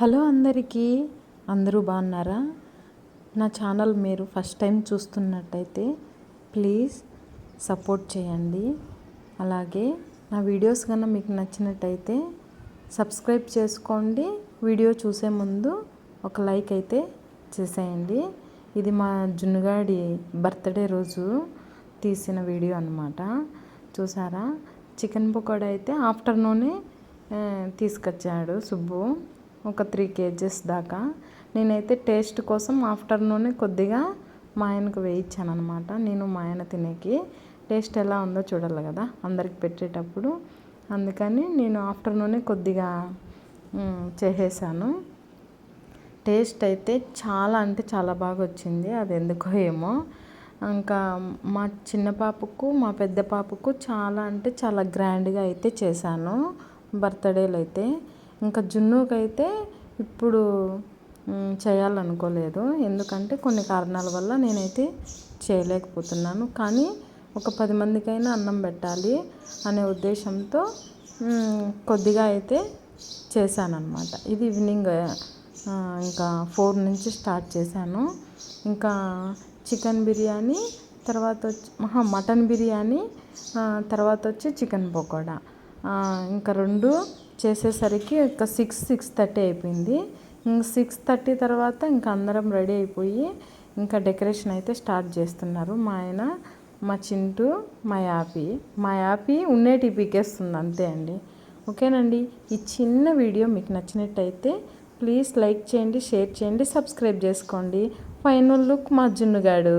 Hello అందరికీ అందరూ బాగున్నారా? నా ఛానల్ మీరు ఫస్ట్ టైం చూస్తున్నట్టయితే ప్లీజ్ సపోర్ట్ చేయండి. అలాగే నా వీడియోస్ కన్నా మీకు నచ్చినట్టయితే సబ్స్క్రైబ్ చేసుకోండి. వీడియో చూసే ముందు ఒక లైక్ అయితే చేసేయండి. ఇది మా జున్నుగాడి బర్త్డే రోజు తీసిన వీడియో అనమాట చూసారా? చికెన్ పకోడా అయితే ఆఫ్టర్నూనే తీసుకొచ్చాడు సుబ్బు. ఒక త్రీ కేజెస్ దాకా. నేనైతే టేస్ట్ కోసం ఆఫ్టర్నూన్ కొద్దిగా మా ఆయనకు వేయించాను అనమాట నేను మా ఆయన తినేకి. టేస్ట్ ఎలా ఉందో చూడాలి కదా అందరికి పెట్టేటప్పుడు. అందుకని నేను ఆఫ్టర్నూనే కొద్దిగా చేసేసాను. టేస్ట్ అయితే చాలా అంటే చాలా బాగా వచ్చింది. అది ఎందుకో ఏమో. ఇంకా మా చిన్న పాపకు మా పెద్ద పాపకు చాలా అంటే చాలా గ్రాండ్గా అయితే చేశాను. బర్త్డేలు అయితే ఇంకా జున్నుకైతే అయితే ఇప్పుడు చేయాలనుకోలేదు. ఎందుకంటే కొన్ని కారణాల వల్ల నేనైతే చేయలేకపోతున్నాను. కానీ ఒక పది మందికైనా అన్నం పెట్టాలి అనే ఉద్దేశంతో కొద్దిగా అయితే చేశానన్నమాట. ఇది ఈవినింగ్ ఇంకా ఫోర్ నుంచి స్టార్ట్ చేశాను. ఇంకా చికెన్ బిర్యానీ తర్వాత వచ్చి మటన్ బిర్యానీ తర్వాత వచ్చి చికెన్ పకోడా. ఇంకా రెండు చేసేసరికి ఒక సిక్స్ సిక్స్ థర్టీ అయిపోయింది. ఇంక సిక్స్ థర్టీ తర్వాత ఇంకా అందరం రెడీ అయిపోయి ఇంకా డెకరేషన్ అయితే స్టార్ట్ చేస్తున్నారు. మా ఆయన మా చింటూ మా యాపీ. మా యాపీ ఉండేటి పీకేస్తుంది అంతే అండి. ఓకేనండి? ఈ చిన్న వీడియో మీకు నచ్చినట్టయితే ప్లీజ్ లైక్ చేయండి షేర్ చేయండి సబ్స్క్రైబ్ చేసుకోండి. ఫైనల్ లుక్ మా జున్నుగాడు.